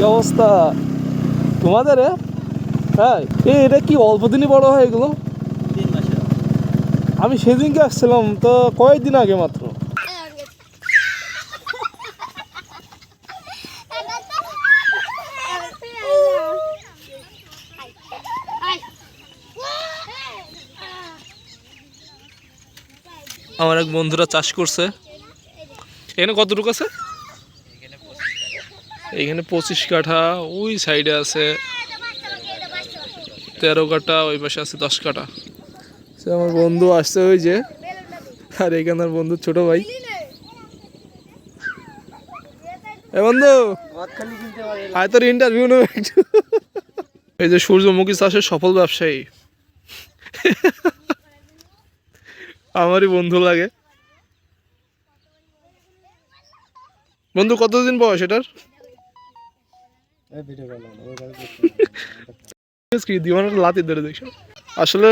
কি অবস্থা। তোমাদের এ? হ্যাঁ এ, এটা কি অল্প দিনই বড় হয় এগুলো আমি সেদিনকে আসছিলাম, তো কয়েকদিন আগে মাত্র। আমার এক বন্ধুরা চাষ করছে। এখানে কতটুকু আছে? এখানে পঁচিশ কাঠা ওই সাইডে আছে তেরো কাঠা ওই পাশে আছে দশ কাঠা। সে আমার বন্ধু আসছে ওই যে আর এখানে আর বন্ধু ছোট ভাই। এ বন্ধু আয় তোর ইন্টারভিউ নেবে একটু। এই যে সূর্যমুখী চাষের সফল ব্যবসায়ী। আমারই বন্ধু লাগে। বন্ধু কতদিন বয়স এটার? লাতি ধরে দেখছ আসলে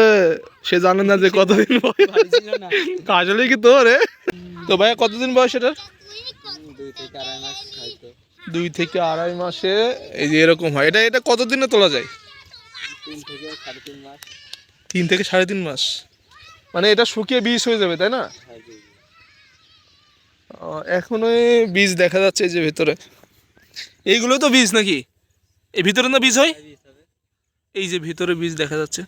সে জানে না যে কতদিন আসলে কি তোর এ? তো ভাইয়া কতদিন বয়স এটার? দুই থেকে আড়াই মাস খাইতো। দুই থেকে আড়াই মাসে এই যে এরকম হয়। এটা এটা কতদিনে তোলা যায়? তিন থেকে সাড়ে তিন মাস। তিন থেকে সাড়ে তিন মাস। মানে এটা শুকিয়ে বীজ হয়ে যাবে তাই না? হ্যাঁ এখনও বীজ দেখা যাচ্ছে এই যে ভেতরে। এইগুলো তো বীজ নাকি এই ভিতরে না বীজ হয় এই যে ভিতরে বীজ দেখা যাচ্ছে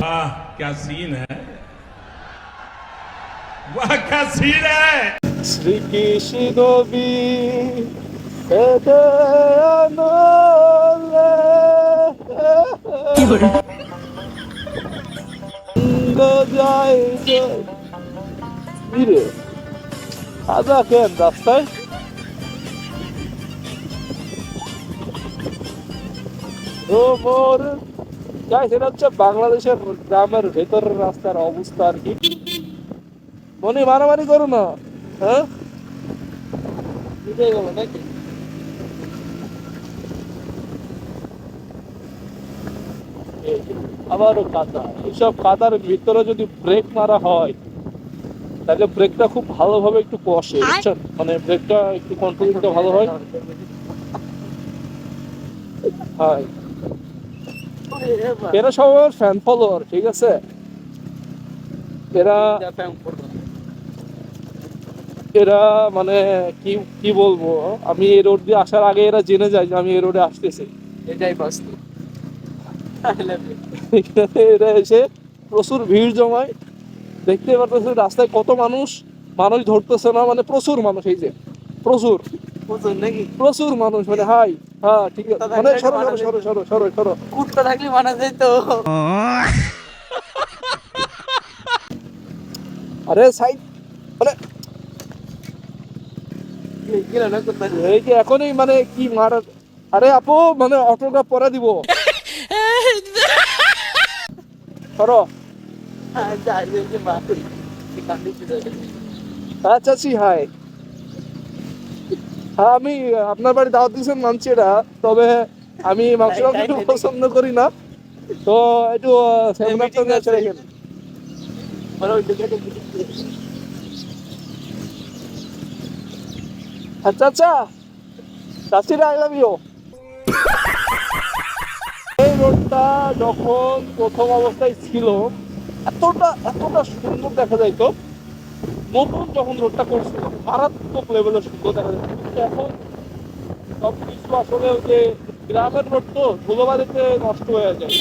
वाह क्या सीन है वाह क्या सीन है শ্রীকৃষ্ণ নবী এতে আনলে সঙ্গ যায় ইরে আজা কেন রাস্তায় ও মোর যাই সেটা হচ্ছে বাংলাদেশের গ্রামের ভেতরের রাস্তার অবস্থা আর কি মনে মারামারি করো না হ্যাঁ নাকি আবারও কাদা। এইসব কাদার ভিতরে যদি ব্রেক মারা হয় তাহলে ব্রেকটা খুব ভালোভাবে একটু কষে বুঝছেন? মানে ব্রেকটা একটু কন্ট্রোল দিতে ভালো হয়। হয়। এরা সব ফ্যান ফলোয়ার ঠিক আছে? এরা এরা মানে কি কি বলব? আমি এই রোড দিয়ে আসার আগে এরা জেনে যায় যে আমি এই রোডে আসতেছি। এটাই বাস্তব। এখানে এরা এসে প্রচুর ভিড় জমায়। দেখতে পারতেছে রাস্তায় কত মানুষ মানুষ ধরতেছে না মানে প্রচুর মানুষ এই যে প্রচুর। প্রচুর নাকি? প্রচুর মানুষ মানে হাই হ্যাঁ ঠিক আছে। মানে সরো সরো সরো সরো সরো কুটটা থাকলে মানা যায় তো। আরে সাইড মানে এই যে এখনই মানে কি মার আরে আপু মানে অটোটা পরে দিব। সরো হ্যাঁ আচ্ছা সি হাই হ্যাঁ আমি আপনার বাড়ি দাওয়াত দিয়েছেন মানছি এটা তবে আমি মাংস তাই- একটু পছন্দ করি না। তো একটু আচ্ছা আচ্ছা। চাষিরা আই লাভ ইউ রোডটা যখন প্রথম অবস্থায় ছিল, এতটা এতটা সুন্দর দেখা যাইতো, নতুন যখন রোডটা করছিল মারাত্মক লেভেলের সুন্দর দেখা যায় কিন্তু এখন সব কিছু আসলে ওই যে গ্রামের রোড তো ধুলোবাড়িতে নষ্ট হয়ে যায়।